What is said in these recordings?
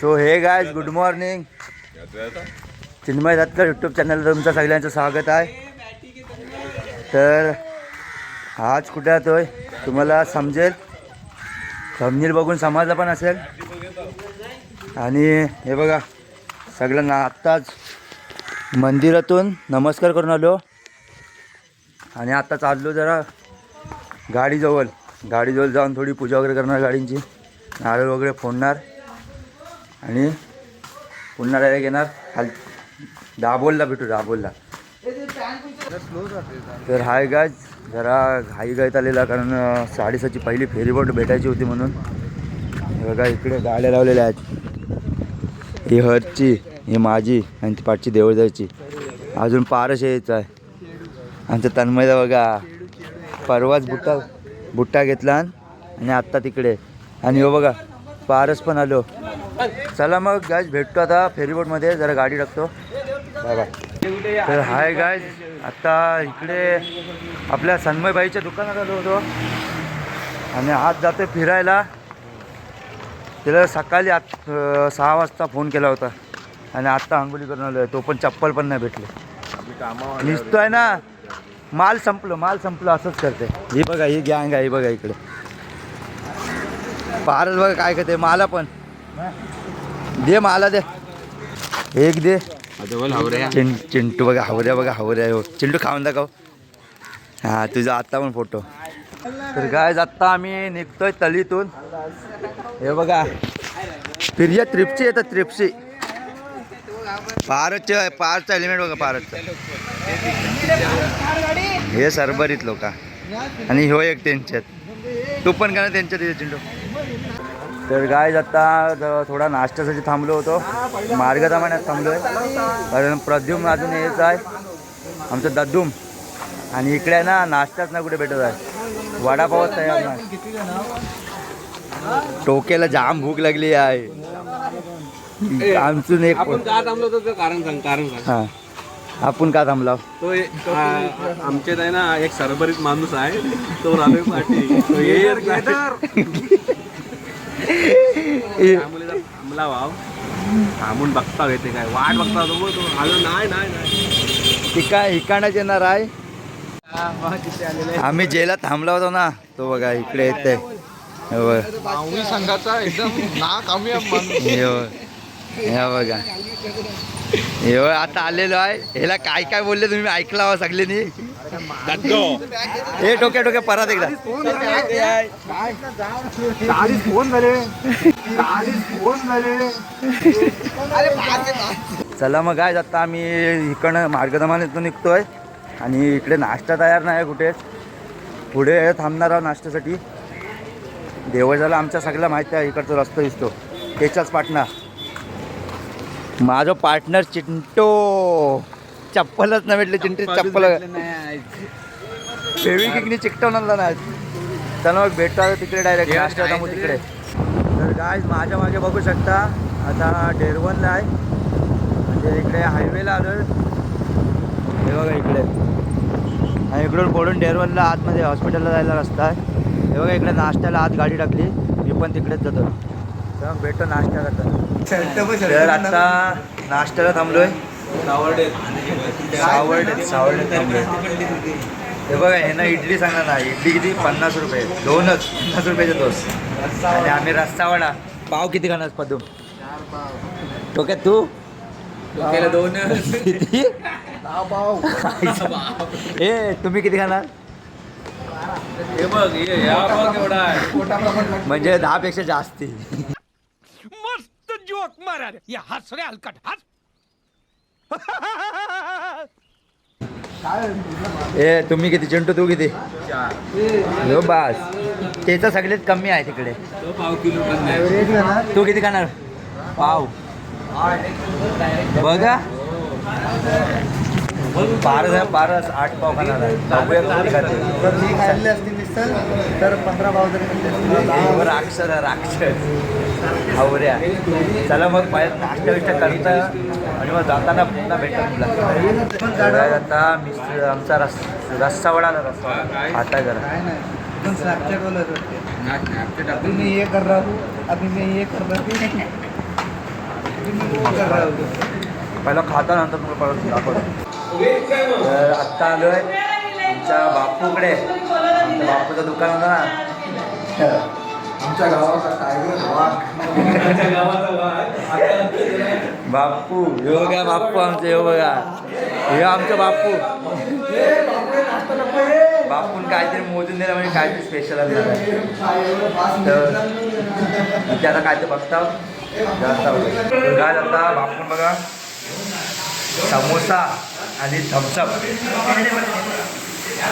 So hey guys good morning Chinmay Dattar YouTube channel तुमचं सगळ्यांचं स्वागत आहे. तर आज कुठे येतोय तुम्हाला समजेल. थंबनील बघून समजलं पण असेल. आणि हे बघा सगळ्यांना आत्ताच मंदिरातून नमस्कार करून आलो. आणि आत्ता चाललो जरा गाडीजवळ. गाडीजवळ जाऊन थोडी पूजा वगैरे करणार गाडींची. नारळ वगैरे फोडणार. आणि पुन्हा डायरेक्ट येणार खाल दाबोलला भेटू दाबोलला. तर हाय गाज जरा घाई गायत आलेला कारण साडेसाची पहिली फेरीबोट भेटायची होती म्हणून. बघा इकडे गाड्या लावलेल्या आहेत. ही हरची ही माझी आणि ती पाठची देवळजायची अजून पारश यायचं आहे. आमचं तन्मयदा बघा. परवाच बुट्टा बुट्टा घेतला आणि आत्ता तिकडे. आणि हो बघा पारस पण आलो. चला मग गायज भेटतो आता फेरीबोटमध्ये जरा गाडी टाकतो. बाय बाय तर हाय गायज आता इकडे आपल्या सन्मयबाईच्या दुकानात आलो होतो. आणि आज जातो फिरायला. तिला सकाळी आत सहा वाजता फोन केला होता. आणि आत्ता अंघोळी करून आलो तो पण चप्पल पण नाही भेटले. निसतोय ना. माल संपलं माल संपलं असंच करते. ही बघा ही गँग आहे ही बघा इकडे. फारच बघा काय करते मला पण. दे मला दे. एक दे. चिं चिंटू बघा हावऱ्या बघा हावऱ्या हो. चिंटू खाऊन दाखव. हां तुझा आत्ता पण फोटो. तर काय आत्ता आम्ही निघतोय तलीतून हे बघा. फिर्या त्रिप्सी येतात त्रिप्सी पारचं पारचं एलिमेंट बघा पारचं. हे सरबरीत लोक. आणि ह्यो एक त्यांच्यात. तू पण का ना त्यांच्यात चिंटू. तर गाय आता ज- थोडा नाश्त्यासाठी थांबलो होतो. मार्गदमान्यात थांबलो आहे कारण प्रद्युम अजून यायचं आहे. आमचं दद्दूम. आणि इकडे आहे ना नाश्ताच ना कुठे भेटत आहे. वडापावच तयार नाही. टोकेला जाम भूक लागली आहे. आमचं एक आपण का थांबलो होतो ते कारण सांग कारण सांग. हां. आपण का थांबला? तो आमच्यात आहे ना एक सरभरीत माणूस आहे. तो रालोय पाठी थांबला वाव थांबून बघता येते काय. वाट बघता तो आलो नाही नाही नाही. ती काय हिकाण्यात येणार आहे. आम्ही जेला थांबला होतो ना तो बघा इकडे येते हे संघाचा एकदम ना हे बघ. हे हे बघ, आता आलेलो आहे. ह्याला काय काय बोलले तुम्ही? ऐकला हवा सगळ्यांनी. हे टोके टोके परत एकदा. चला मग काय आता आम्ही इकडनं मार्गदमानेतून निघतोय. आणि इकडे नाश्ता तयार नाही आहे कुठेच पुढे थांबणार आहोत नाश्त्यासाठी. देवळाला आमच्या सगळ्या माहिती आहे इकडचा रस्ता दिसतो. त्याच्याच पाटणार माझं पार्टनर चिंटो. चप्पलच नाही भेटले चिंटू चप्पल. फेविकिकनी चिकटवून आणला नाही चला मग भेटतो आता तिकडे डायरेक्ट नाश्ता थांबू तिकडे. तर काय माझ्या मागे बघू शकता आता डेरवनला आहे. म्हणजे इकडे हायवेला आलो हे बघा इकडे. आणि इकडून पडून डेरवनला आतमध्ये हॉस्पिटलला जायला रस्ता आहे. हे बघा इकडे नाश्त्याला आत गाडी टाकली. मी पण तिकडेच जातो. भेटतो नाश्ता तर आता नाश्त्याला थांबलोय. थांबलोय हे बघा हे ना इडली सांगा ना इडली किती? पन्नास रुपये. दोनच पन्नास रुपयाचे दोन आणि आम्ही रस्सा वडा. पाव किती खाणार पदूम डोक्यात तू? दोन किती? ए तुम्ही किती खाणार? बघ या बघ एवढा आहे. म्हणजे दहा पेक्षा जास्ती. मस्त जोक मारा रे. या हस रे हलकट. हस. ए तुम्ही किती? चिंटू तू किती? हो बास. त्याचा सगळ्यात कमी आहे तिकडे. तो पाव किलो किती खाणार? पाव. बघा पारस आहे पारस आठ पाव खाणार तर पंधरा भाव तरी राक्षस राक्षस हावऱ्या चला मग पाहिजे नाश्ता बिष्टा करता. आणि मग जाताना पुन्हा भेटत तुला आता मिस्टर आमचा रस रस्सा वडा रस्सा आता करा स्नॅपचॅट अभी मैं ये कर रहा हूँ अभी मैं ये कर रहा हूँ. पहिला खाता नंतर तुला परत दाखवतो. तर आत्ता आलो आहे आमच्या बापूकडे. बापूचं दुकान होतं ना. आमच्या गावाचा टायगर वाघ. बापू हे बघा बापू आमचे हे बघा. हे आमचं बापू बापून काहीतरी मोजून दिलं म्हणजे काहीतरी स्पेशल. तर आता काय ते बघता जास्त काय आता बापून बघा. समोसा आणि थम्सअप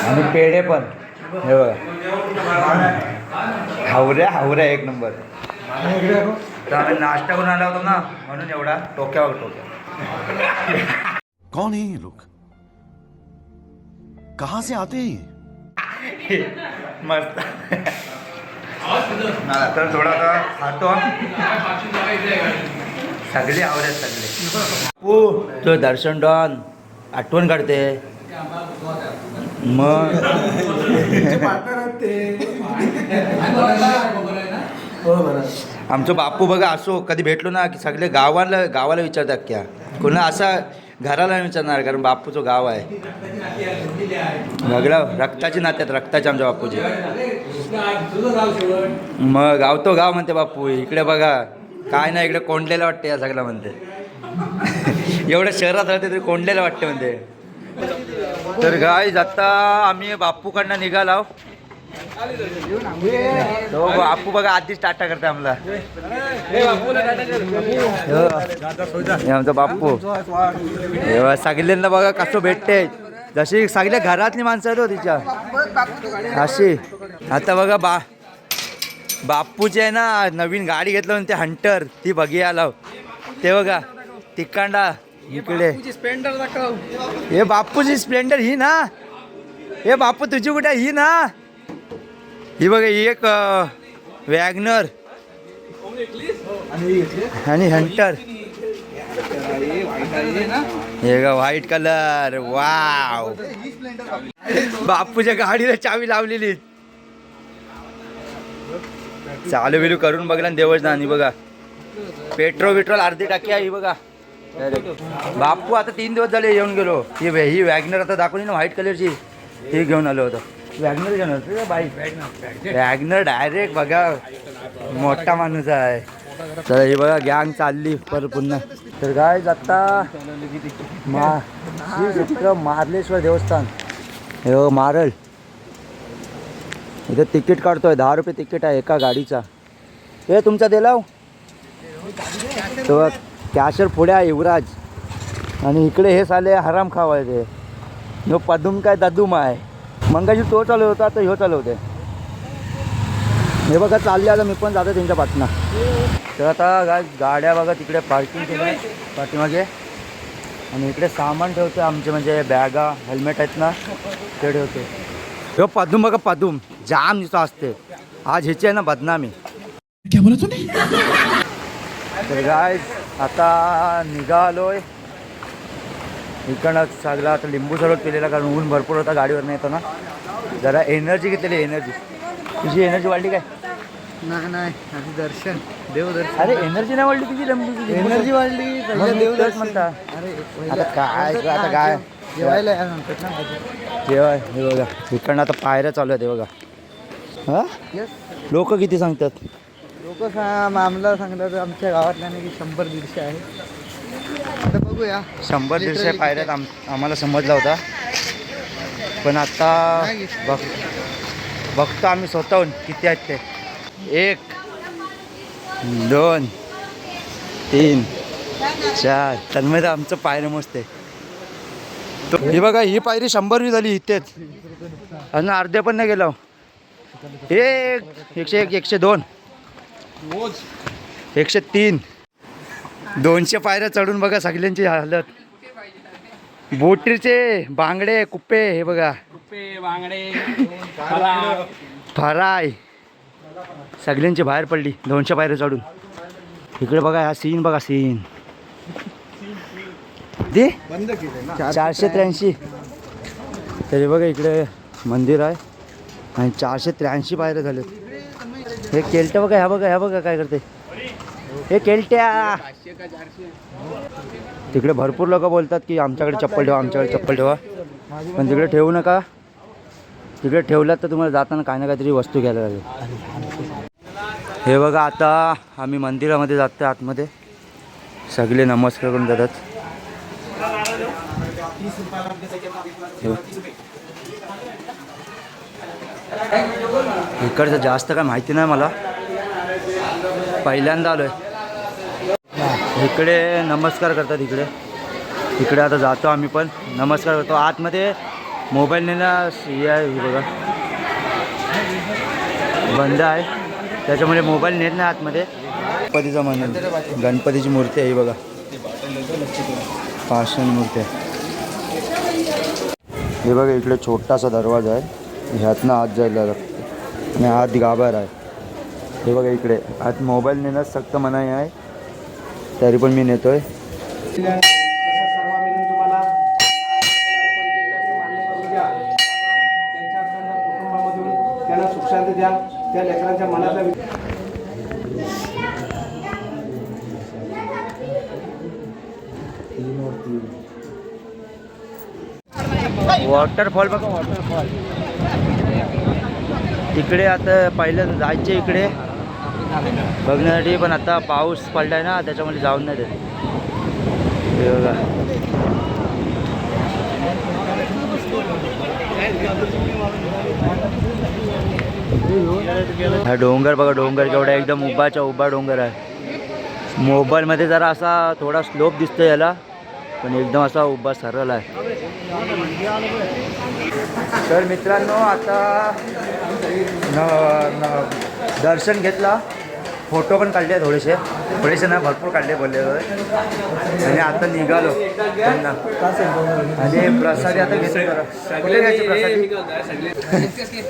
आणि पेढे पण. हे बघा. हावऱ्या हावऱ्या एक नंबर. तर आम्ही नाश्ता करून आला होतो ना म्हणून एवढा टोक्यावर टोक्या कौन है ये लोग? कहां से आते हैं ये? मस्त. तर थोडा आता खातो. सगळे आवडत सगळे. हो तो दर्शन डॉन आठवण काढते. मग आमचं बापू बघा असो कधी भेटलो ना की सगळे गावाला गावाला विचारतात क्या. कोणा असा घराला विचारणार कारण बापूचं गाव आहे. बघला रक्ताची नात्यात रक्ताचे आमच्या बापूचे. मग गाव तो गाव म्हणते बापू इकडे बघा. काय नाही इकडे कोंडलेलं वाटते या सगळं म्हणते. एवढ्या शहरात राहते तरी कोंडलेलं वाटते म्हणते. तर गाय जाता आम्ही बापूकडनं निघालो हो बापू बघा आधीच टाटा करते आम्हाला. आमचा बापू. बघा, सगळ्यांना बघा कसं भेटते जशी सगळ्या घरातली माणसं आहेत हो तिच्या. अशी. आता बघा बा बापूची आहे ना नवीन गाडी घेतलं म्हणून ते हंटर ती बघी आला ते बघा तिकांडा इकडे हे बापूची स्प्लेंडर ही ना। हे बापू तुझी कुठे? ही ना। ही बघा ही एक वॅगनर। आणि हंटर। हे का व्हाईट कलर वाव। बापूच्या गाडीला चावी लावलेली. चालू बिलू करून बघला ना देवच ना आणि बघा. पेट्रोल बिट्रोल अर्धी टाकी आहे बघा. बापू आता तीन दिवस झाले येऊन गेलो. ही ही वॅगनर आता दाखवली ना व्हाईट कलरची? ही घेऊन आलो होतो. वॅगनर घेऊन आलो बाईक वॅगनर डायरेक्ट बघा मोठा माणूस आहे. तर ही बघा गँग चालली पर पुन्हा. तर काय आता मा मारलेश्वर देवस्थान. हे हो मारळ इथे तिकीट काढतोय दहा रुपये तिकीट आहे एका गाडीचा. हे तुमचा दिलाव? तो कॅशर पुढे युवराज. आणि इकडे हे साले हराम खावायचे. नो पदुम काय ददुम आहे मंगाशी तो चालू होता तर ह्यो चालू होते हे बघा चालले आता मी पण जातो त्यांच्या पाठना तर आता गाड्या बघा तिकडे पार्किंग केल्या पाठीमागे. आणि इकडे सामान ठेवतो आमचे म्हणजे बॅगा हेल्मेट आहेत ना ते ठेवते ह्यो पदुम बघा पदुम. जाम दिसतो असते. आज ह्याची आहे ना बदनामी. तर गाय आता निघालोय. इकडनं सगळं आता लिंबू सरबत पिलेला कारण ऊन भरपूर होता गाडीवर नाही येताना. जरा एनर्जी घेतलेली एनर्जी तुझी एनर्जी वाढली काय? नाही नाही आधी दर्शन. देवदर्शन. अरे एनर्जी नाही वाढली तुझी लिंबू एनर्जी वाढली देवदर्शन. म्हणता. अरे आता काय आता काय? जेवायला हे बघा. इकडनं आता पायऱ्या चालू आहेत हे बघा. हा? लोक किती सांगतात? लोक आम्हाला सांगतात आमच्या गावातल्या की शंभर दीडशे आहे आता बघूया. शंभर दीडशे पायऱ्यात आम आम्हाला समजला होता. पण आता बघ बघतो आम्ही स्वतःहून किती आहेत ते. एक दोन तीन चार. तन्मय आमचं पायऱ्या मस्त आहे ही बघा ही पायरी शंभरवी झाली इथेच. अजून अर्ध्या पण नाही गेलो. एक एकशे एक एकशे दोन. एकशे तीन. दोनशे पायऱ्या चढून बघा सगळ्यांची हालत. बोटीचे बांगडे कुप्पे हे बघा. फराय सगळ्यांची बाहेर पडली दोनशे पायऱ्या चढून. इकडे बघा हा सीन बघा सीन दे. चारशे त्र्याऐंशी. तरी बघा इकडे मंदिर आहे. आणि चारशे त्र्याऐंशी पायऱ्या झालेत हे केलटं बघा ह्या बघा ह्या बघा काय करते. हे केलट्या तिकडे भरपूर लोक बोलतात की आमच्याकडे चप्पल ठेवा आमच्याकडे चप्पल ठेवा. पण तिकडे ठेवू नका. तिकडे ठेवलात तर तुम्हाला जाताना काही ना काहीतरी वस्तू घ्यायला लागेल. हे बघा आता आम्ही मंदिरामध्ये जातो आतमध्ये. सगळे नमस्कार करून जातात. ठेवू इकडचं जास्त काय माहिती नाही मला. पहिल्यांदा आलो आहे इकडे नमस्कार करतात इकडे. इकडे आता जातो आम्ही पण. नमस्कार करतो. आतमध्ये मोबाईल नेला हे आहे हे बघा. बंद आहे. त्याच्यामुळे मोबाईल नेत नाही आतमध्ये. गणपतीचं म्हणून गणपतीची मूर्ती आहे ही बघा. पाषाण मूर्ती आहे. हे बघा इकडे छोटासा दरवाजा आहे. ह्यातनं आत जायला लागतं आणि आत गाभार आहे हे। बघा इकडे. आत मोबाईल नेणं सक्त मनाई आहे. तरी पण मी मनातल्या वॉटरफॉल बघा वॉटरफॉल इकडे आता पहिलं जायचे इकडे. बघण्यासाठी पण आता पाऊस पडलाय ना त्याच्यामध्ये जाऊन नाही ते बघा. हा डोंगर बघा डोंगर केवढा एकदम उभाच्या उभा डोंगर आहे. मोबाईलमध्ये जरा असा थोडा स्लोप दिसतो याला पण एकदम असा उभा सरळ आहे. तर मित्रांनो आता न न दर्शन घेतला. फोटो पण काढले थोडेसे. थोडेसे ना भरपूर काढले बोलले आणि आता निघालो. त्यांना. आणि प्रसाद आता घेतले प्रसाद?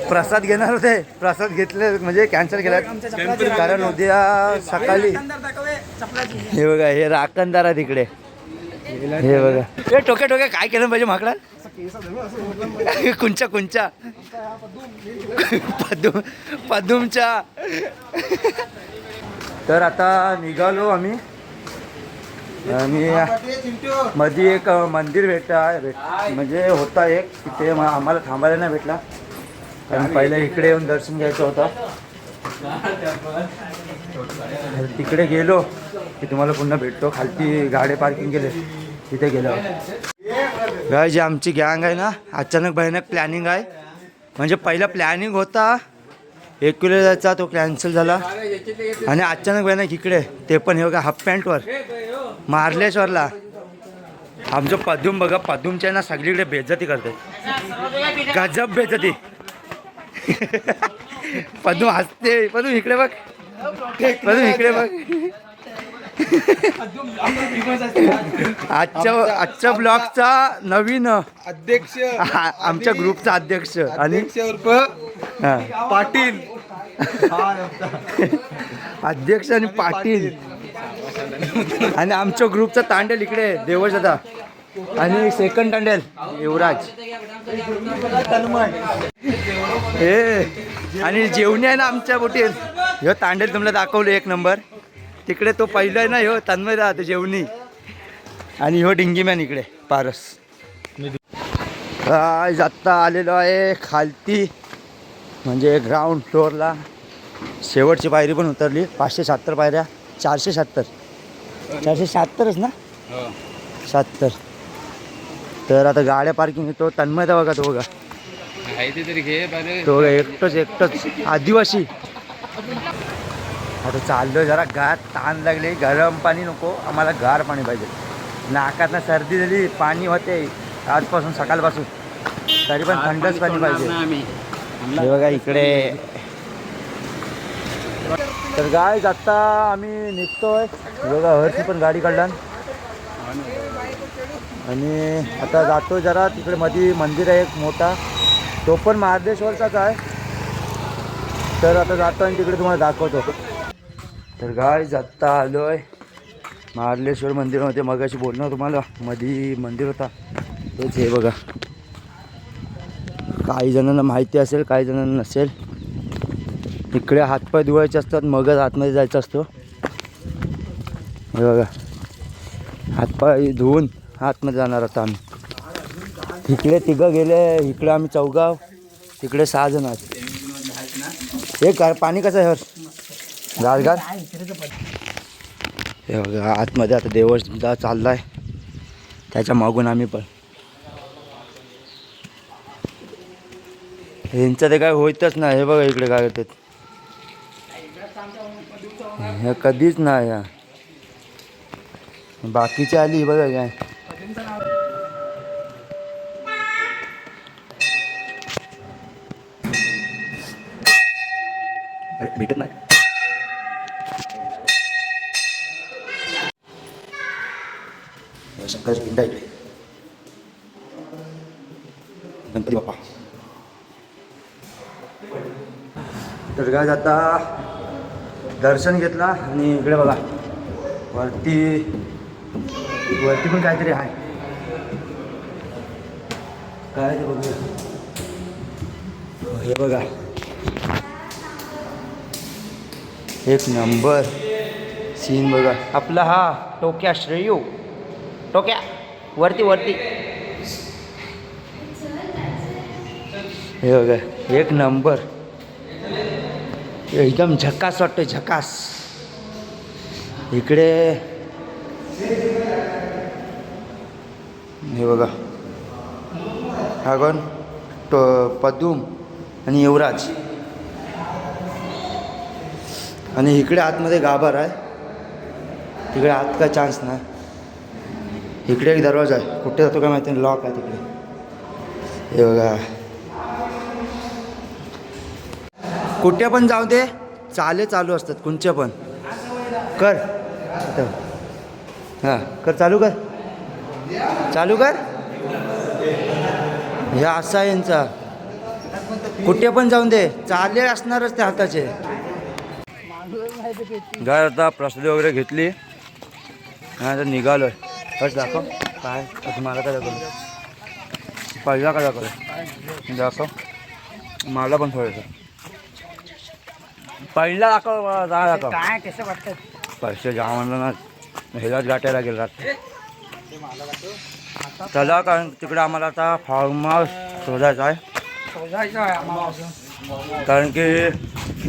प्रसाद घेणार होते. प्रसाद घेतले म्हणजे कॅन्सल केला कारण उद्या सकाळी हे बघा हे राखणदार आहे तिकडे हे बघा. हे टोके टोके काय केलं पाहिजे माकडा? कुंचा कुंचा. पदुम पदुमच्या. तर आता निघालो आम्ही. आणि मध्ये एक मंदिर भेटता भेट म्हणजे होता एक तिथे आम्हाला थांबायला नाही भेटला. कारण पहिले इकडे येऊन दर्शन घ्यायचं होतं. तिकडे गेलो की तुम्हाला पुन्हा भेटतो. खालती गाडी पार्किंग केले तिथे गेलो. गाय जी आमची गँग आहे ना. अचानक भयानक प्लॅनिंग आहे. म्हणजे पहिला प्लॅनिंग होता. एक किलो जायचा तो कॅन्सल झाला. आणि अचानक भयानक इकडे ते पण हे बघा हाफ पॅन्टवर मार्लेश्वरला. आमचं पदूम बघा पदूमच्या ना सगळीकडे बेजती करते. गजब बेजती पदूम हसते. पदूम इकडे बघ. पदूम इकडे बघ. आजच्या आजच्या ब्लॉगचा नवीन अध्यक्ष आमच्या ग्रुपचा अध्यक्ष आणि हा. पाटील. अध्यक्ष आणि पाटील. आणि आमच्या ग्रुपचा तांडेल इकडे देवश आता आणि सेकंड तांडेल युवराज. हे आणि जेवणी आहे ना आमच्या बोटीत ह्यो तांडेल तुम्हाला दाखवलं एक नंबर. तिकडे तो पहिला आहे ना ह्यो तन्मय राहतो जेवणी. आणि ह्यो डिंगीमॅन इकडे पारस. आज आत्ता आलेलो आहे खालती म्हणजे ग्राउंड फ्लोअरला शेवटची पायरी पण उतरली पाचशे शहात्तर पायऱ्या चारशे शहात्तर चारशे शहात्तरच ना? शहात्तर तर आता गाड्या पार्किंग येतो तन्मयता बघा तो बघा. तो एकटंच एकटंच. आदिवासी. आता चाललोय जरा गार ताण लागली गरम पाणी नको आम्हाला गार पाणी पाहिजे. नाकातनं सर्दी झाली पाणी होते आजपासून सकाळपासून. तरी पण थंडच पाणी पाहिजे. हे बघा इकडे. तर गाय आत्ता आम्ही निघतोय. बघा हरशी पण गाडी काढला आणि आता जातो जरा तिकडे मध्ये मंदिर आहे एक मोठा. तो पण महादेश्वरचाच आहे. तर आता जातो आणि तिकडे तुम्हाला दाखवतो. तर गाय आत्ता आलोय मार्लेश्वर मंदिरामध्ये. मगाशी बोलणार तुम्हाला मधी मंदिर होता. तोच हे बघा. काही जणांना माहिती असेल काही जणांना नसेल. इकडे हातपाय धुवायचे असतात मगच आतमध्ये जायचं असतो. हे बघा. हातपाय धुवून आतमध्ये जाणार आता आम्ही. इकडे तिघं गेले इकडे आम्ही चौगाव तिकडे सहा जण आहेत. हे का पाणी कसं आहे गारगार हे बघा आतमध्ये आता देवळ सुद्धा चाललाय. त्याच्या मागून आम्ही पण. ह्यांचं ते काय होतच नाही हे बघा इकडे काय करतात हे कधीच नाही या बाकीची आली बघा काय. तर काय आता दर्शन घेतला आणि इकडे बघा वरती वरती पण काहीतरी आहे. काय ते बघूया. हे बघा. एक नंबर सीन बघा. आपला हा टोक्या श्रेयू. टोक्या वरती वरती. हे बघा. एक नंबर. एकदम झकास वाटतो झकास. इकडे. हे बघा. हा कोण? तो पदूम आणि युवराज. आणि इकडे आतमध्ये गाभार आहे. तिकडे आत काय चान्स नाही. इकडे एक दरवाजा आहे. कुठे जातो काय माहिती लॉक आहे तिकडे. हे बघा. कुठे पण जाऊ दे चाले चालू असतात कोणचे पण. कर. हां कर चालू कर. चालू कर. हे असा यांचा. कुठे पण जाऊन दे चाले असणारच त्या हाताचे. घर आता प्रसादी वगैरे घेतली. आणि आता निघालो बस दाखव. काय मला काय दाखवलं? पहिला काय दाखवलं? दाखव. मला पण थोडंसं. पहिला दाखव जा दाखव. काय कसं वाटतं? पैसे जाम आणलं ना ह्यालाच गाठायला गेला चला कारण तिकडे आम्हाला आता फार्म हाऊस शोधायचा आहे. शोधायचं आहे आम्हाला अजून. कारण की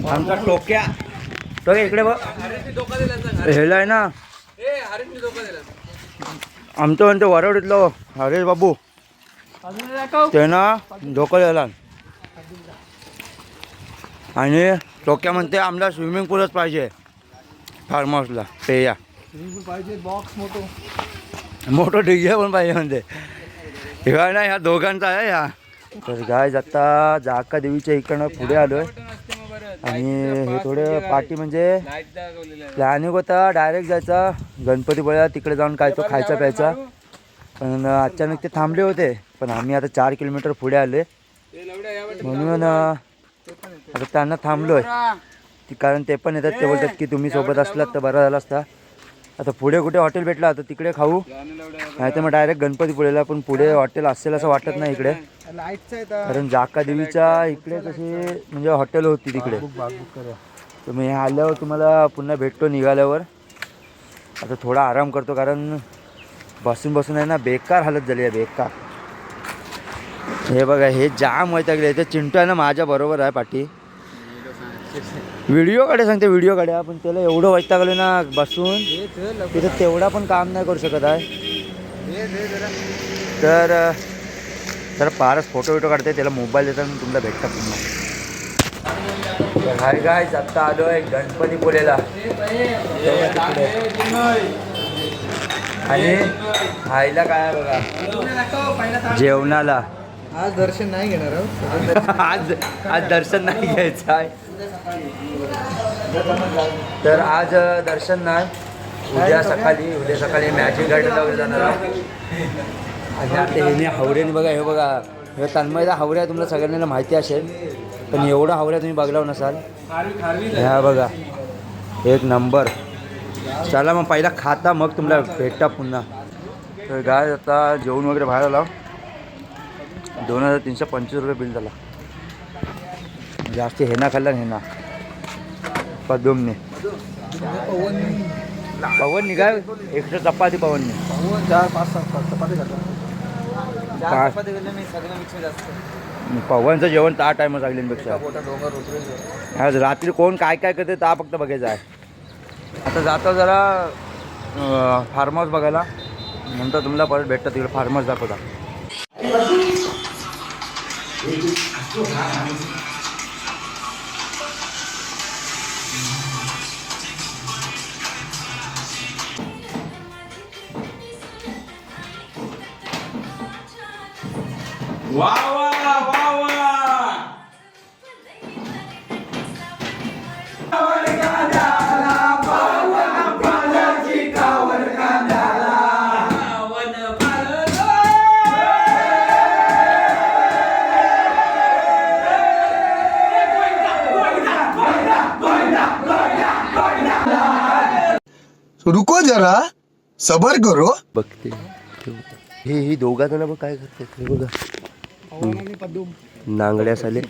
आमचा टोक्या टोक्या इकडे बघ. ह्याला आहे ना आमचं म्हणतो वरवडीतलं हरेश बाबू. अजून दाखव. ते ना डोकं द्यायला आणि टोक्या म्हणते आम्हाला स्विमिंग पूलच पाहिजे. फार्म हाऊसला ते या. पाहिजे बॉक्स मोठो मोठं डीजे पण पाहिजे म्हणते. हे ना ह्या दोघांचा आहे ह्या तर गाय जाता जाका देवीच्या इकडनं पुढे आलोय. आणि हे थोडे पाठी म्हणजे प्लॅनिंग होता डायरेक्ट जायचा. गणपतीपुळ्याला तिकडे जाऊन काय तो खायचा प्यायचा. पण अचानक ते थांबले होते. पण आम्ही आता चार किलोमीटर पुढे आले म्हणून आता त्यांना थांबलोय. ती- कारण ते पण येतात ते बोलतात की तुम्ही सोबत असलात तर बरं झालं असता. आता पुढे कुठे हॉटेल भेटलं तर तिकडे खाऊ. नाही तर मग डायरेक्ट गणपतीपुळेला पण पुढे हॉटेल असेल असं वाटत नाही इकडे. कारण जाका देवीच्या इकडे कशी म्हणजे हॉटेल होती तिकडे. तर मी आल्यावर तुम्हाला पुन्हा भेटतो निघाल्यावर. आता थोडा आराम करतो कारण बसून बसून आहे ना बेकार हालत झाली आहे बेकार. हे बघा हे जाम वैतागले. ते चिंटू आहे ना माझ्या बरोबर आहे पाठी व्हिडिओकडे सांगते व्हिडिओ काढ्या पण त्याला एवढं वैतागले ना बसून. तिथं तेवढा पण काम नाही करू शकत आहे. तर तर फारच फोटो विटो काढते. त्याला मोबाईल देतात मी तुमला भेटतात पुन्हा. तर हाय गाय आत्ता आलो आहे गणपती पुलेला आणि खायला काय बघा? जेवणाला. आज दर्शन नाही घेणार आहोत आज आज दर्शन नाही घ्यायचं आहे. तर आज दर्शन नाही. उद्या सकाळी उद्या सकाळी मॅजिक गार्डनला वगैरे जाणार आहे. आणि आता हे बघा हे बघा. हे तन्मयला हावऱ्या तुम्हाला सगळ्यांना माहिती असेल. पण एवढा हावऱ्या तुम्ही बघला नसाल. ह्या बघा. एक नंबर. चला मग पहिला खाता मग तुम्हाला भेटता पुन्हा. तर गाय आता जेवण वगैरे बाहेर आला. दोन हजार तीनशे पंचवीस रुपये बिल झाला. जास्त हेना खाल्ला हेना पदुमने. पवन निघाय एक्स्ट्रा चपाती पवनने. पवनचं जेवण त्या टायमा सगळ्यांपेक्षा पोटा डोंगर उतरेल आज रात्री कोण काय काय करते ता फक्त बघायचं आहे. आता जातो जरा फार्म हाऊस बघायला. नंतर तुम्हाला परत भेटतं तिकडे फार्म हाऊस दाखवता. jogar na. Uau! रुको जरा सबर करो. बघते. हे ही दोघा जण बघ काय करतात हे बघा. नांगड्या साले.